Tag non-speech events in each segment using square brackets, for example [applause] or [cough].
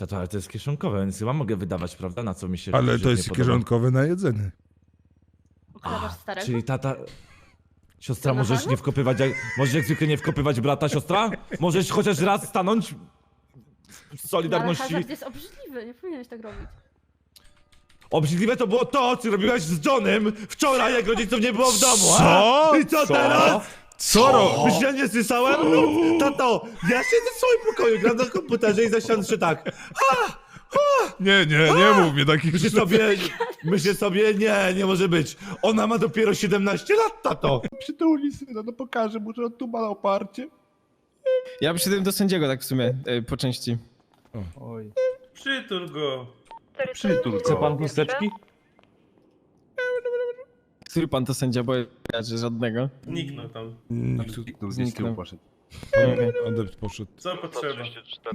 Tato, ale to jest kieszonkowe, więc chyba mogę wydawać, prawda? Na co mi się Ale to jest podoba. kieszonkowe na jedzenie. Okradasz starego? Czyli tata... Siostra, To na możesz nie wkopywać, jak... możesz jak zwykle nie wkopywać brata, siostra? Możesz chociaż raz stanąć w No, ale Solidarności. hazard jest obrzydliwy, nie powinieneś tak robić. Obrzydliwe to było to, co robiłaś z Johnem wczoraj, jak rodziców nie było w domu, a? Co? I co, teraz? Co ro... Byś ja nie słyszałem? No, tato, ja siedzę w swoim pokoju, gram na komputerze i zasiądę tak. Nie, nie, nie mów mi takich Myślę rzeczy. sobie, myślę sobie, nie, nie może być. Ona ma dopiero 17 lat, tato. Przytuli syna, no pokażę mu, że on tu ma na oparcie. Ja przyszedłem do sędziego tak w sumie, y, po części. Przytul go. Przytul Chce pan chusteczki? Który pan to sędzia, bo ja że żadnego. Niknął tam. Zniknął. Adept poszedł. Co potrzeba?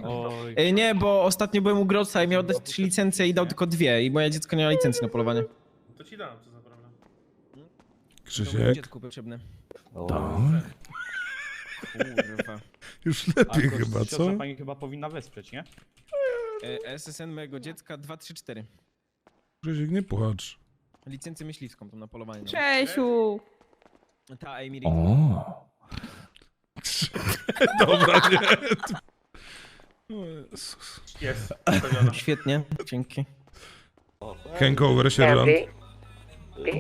Oj. Ej, nie, bo ostatnio byłem u Groca i miał dać trzy licencje i dał tylko dwie i moje dziecko nie ma licencji na polowanie. To ci dam, co za problem. Krzysiek, Dziecku potrzebne. Tak. Kurwa. [laughs] już lepiej chyba, co? pani chyba powinna wesprzeć, nie? E, SSN mojego dziecka 234. Krzysiek, nie płacz. Licencję myśliwską tam na polowanie. No. Czesiu! Ta Amy Reed. O. [laughs] Dobra, nie. O Jezus. Jest, ustawiona. [laughs] Świetnie, dzięki. Hangover, sierżant.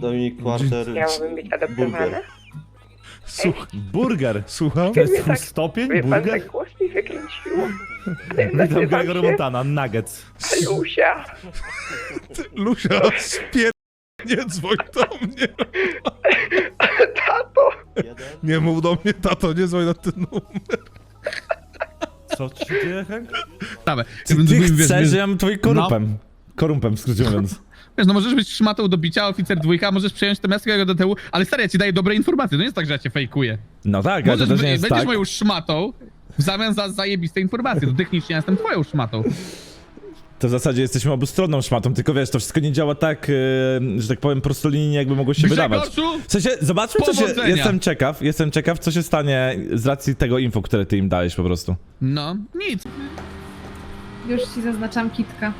Dominik Quarter. Miałabym być adoptowana? Słuch, Burger. słucham? To jest twój stopień? Wie pan Burger? tak głośniej wykręciło. [laughs] Witam Gregor Montana, Nuggets. Lusia. Lusia, spier... Nie dzwoń do mnie. [laughs] Tato. Nie mów do mnie, tato, nie dzwoń na ten numer. Co ci się dzieje, Hank? Sprawę. Ty, ty chcesz, wiesz, że ja mam twoim korumpem. Korumpem, w skrócie mówiąc. wiesz, no możesz być szmatą do bicia, oficer dwójka, możesz przejąć te miasto do tyłu, ale stary, ja ci daję dobre informacje, to nie jest tak, że ja cię fejkuję. No tak, ale to Możesz, też być- nie jest będziesz tak. moją szmatą w zamian za zajebiste informacje, to technicznie ja jestem twoją szmatą. To w zasadzie jesteśmy obustronną szmatą, tylko wiesz, to wszystko nie działa tak, yy, że tak powiem, prostolinijnie, jakby mogło się wydawać. Grzegorzu, W sensie, zobaczmy, co się... Powodzenia. Jestem ciekaw, jestem ciekaw, co się stanie z racji tego info, które ty im dałeś po prostu. no, nic. Już ci zaznaczam kitka.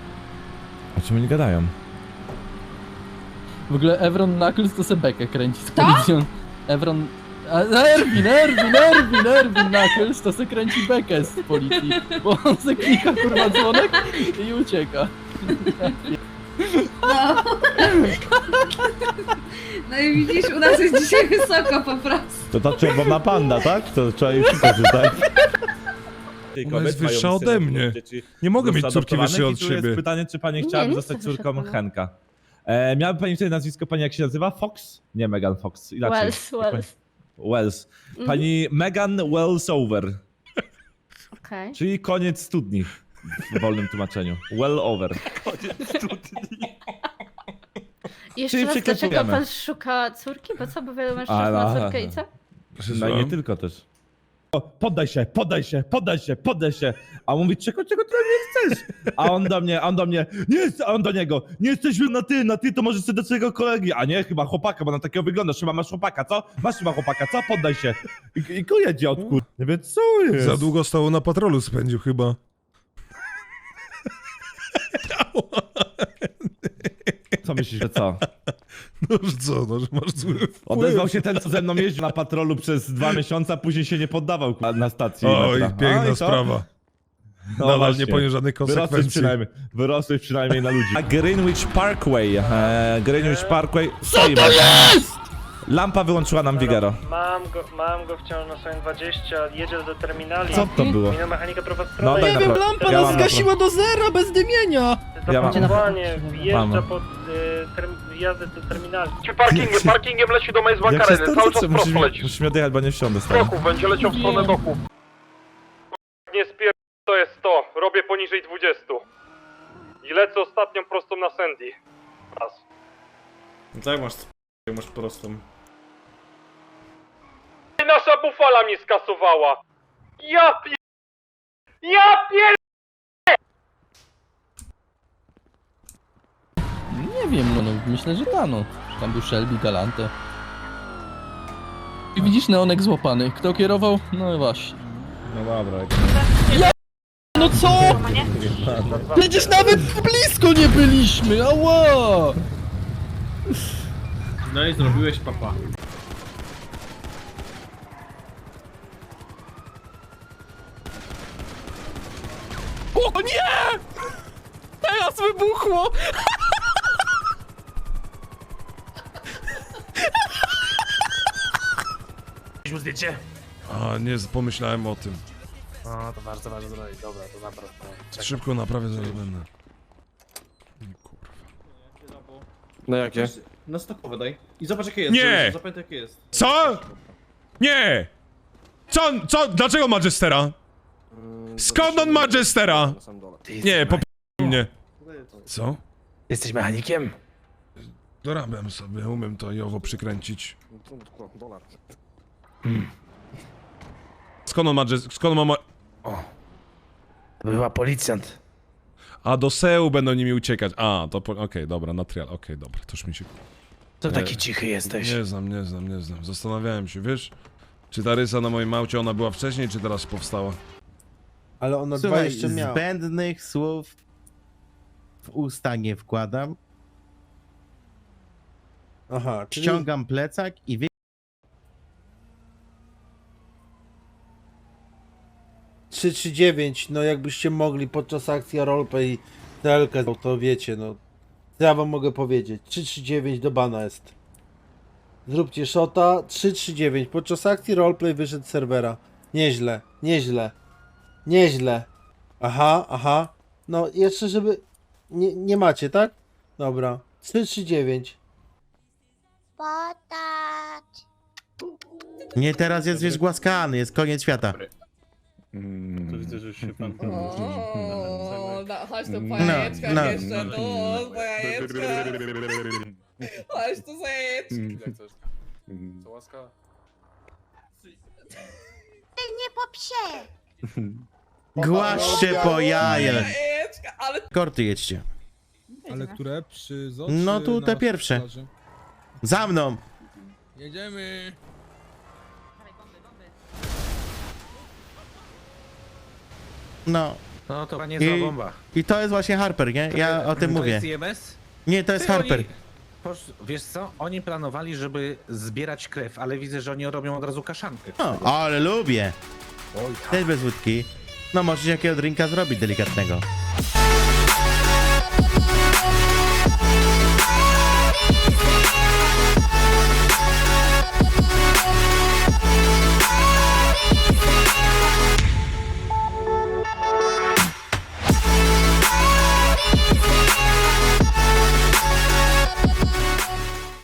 O czym oni gadają? W ogóle Evron Knuckles to se bekę kręci z policją. Evron... A, a Erwin, Erwin, Erwin, Erwin Knuckles to se kręci bekę z policji. Bo on se klika kurwa dzwonek i ucieka. No. no i widzisz, u nas jest dzisiaj wysoko po prostu. To ta czerwona panda, tak? To trzeba jej szukać tutaj. Ona jest wyższa ode mnie. Nie mogę mieć córki wyższej od tu jest siebie. pytanie, czy pani chciałaby nie zostać córką Henka. E, miałaby pani wtedy nazwisko, pani jak się nazywa? Fox? Nie, Megan Fox. Inaczej. Wells, Wells. Wells. Pani Megan Wells over, Okej. czyli koniec studni w wolnym tłumaczeniu. Well over. Jeszcze Czyli raz, dlaczego przeklepujemy. pan szuka córki? Bo co, bo wielu mężczyzn ma córkę i co? No i nie tylko też. Poddaj się, poddaj się, poddaj się, poddaj się. A on mówi, czego, czego ty mnie chcesz? A on do mnie, a on do mnie, nie jest, a on do niego, nie jesteśmy na ty, na ty to możesz sobie do swojego kolegi. A nie, chyba chłopaka, bo na takiego wyglądasz, chyba masz chłopaka, co? Masz chyba chłopaka, co? Poddaj się. I, i kuje dziadku. Nie wiem, co jest? Za długo stało na patrolu spędził chyba. Co myślisz, że co? [laughs] No że co, no, że masz zły wpływ. Odezwał się ten, co ze mną jeździł na patrolu przez dwa miesiące, a później się nie poddawał na stacji Oj, metra. A, piękna co? sprawa. No Nadal właśnie. nie ponieść żadnych Wyrosłeś konsekwencji. przynajmniej, wyrosłeś przynajmniej na ludzi. A Greenwich Parkway, e, Greenwich Parkway, Co to jest? Lampa wyłączyła nam Vigero. Mam go, mam go wciąż na swoim 20, jedzie do terminali. Co to było? Minął mechanika No prowadzona. daj na lampa ja nas zgasiła do zera bez dymienia! Ja mam- Mam. wjeżdża pod y, term, jazdę do terminali. Parkingiem, parkingiem leci do Maze Jak się cały czas prosto Musimy, lecisz. musimy odjechać, bo nie wsiądę Z stary. doków, będzie leciał w stronę doków. Nie spier... to jest to. Robię poniżej 20. I lecę ostatnią prostą na Sandy. Raz. Tak masz, masz prostą. I nasza bufala mnie skasowała. Ja pier... Ja pier... Nie wiem, no, no myślę, że ta no. Tam był Shelby, Galante. I widzisz neonek złapany. Kto kierował? No właśnie. No dobra. No no co? Przecież nawet blisko nie byliśmy, ała! No i zrobiłeś papa. O nie! Teraz wybuchło! [laughs] A, nie, pomyślałem o tym. A, to bardzo, bardzo zrobić. Dobra, to naprawdę. Szybko naprawię, zaraz będę. Nie, Kurwa. No jakie? Na stokowe daj. I zobacz jakie jest. Nie! Zapamiętaj jakie jest. Co? Nie! Co, co, dlaczego Magistera? Skąd on Magistera? Nie, po mnie. Co? Jesteś mechanikiem? Dorabiam sobie, umiem to i owo przykręcić. Skąd on Magist... Skąd on ma... Była policjant. A, do Seu będą nimi uciekać. A, to po... Okej, dobra, na trial. Okej, dobra, to już mi się... To taki taki cichy jesteś. Nie znam, nie znam, nie znam. Zastanawiałem się, wiesz? Czy ta rysa na moim aucie, ona była wcześniej, czy teraz powstała? Ale ona dwa jeszcze miała. zbędnych słów w usta nie wkładam. Aha, Ściągam plecak i wy... 339, no jakbyście mogli podczas akcji roleplay TLK, to wiecie, no. Co ja wam mogę powiedzieć? 339 do bana jest. Zróbcie shota, 339. Podczas akcji roleplay wyszedł z serwera. Nieźle, nieźle. Nieźle. Aha, aha. No jeszcze żeby... Nie, nie macie, tak? Dobra. 339. Nie, teraz jest wiesz głaskany, jest koniec świata. To widzę, że się pan... O, no, chodź tu po No, jajeczkach no. jeszcze, tu, po jajeczkach. Chodź tu za jajeczki. Co łaska? Głaszcie po jajach. Jajeczka, ale Korty jedźcie. Ale które? Przy ZO, No tu te pierwsze. Za mną! Jedziemy! No. No to nie I- bomba. I to jest właśnie Harper, nie? Ja o tym mówię. IMS? Nie, to jest Harper. Wiesz co? Oni planowali, żeby zbierać krew, ale widzę, że oni robią od razu kaszankę. O, ale lubię. Też bez łódki. No możesz jakiego drinka zrobić delikatnego.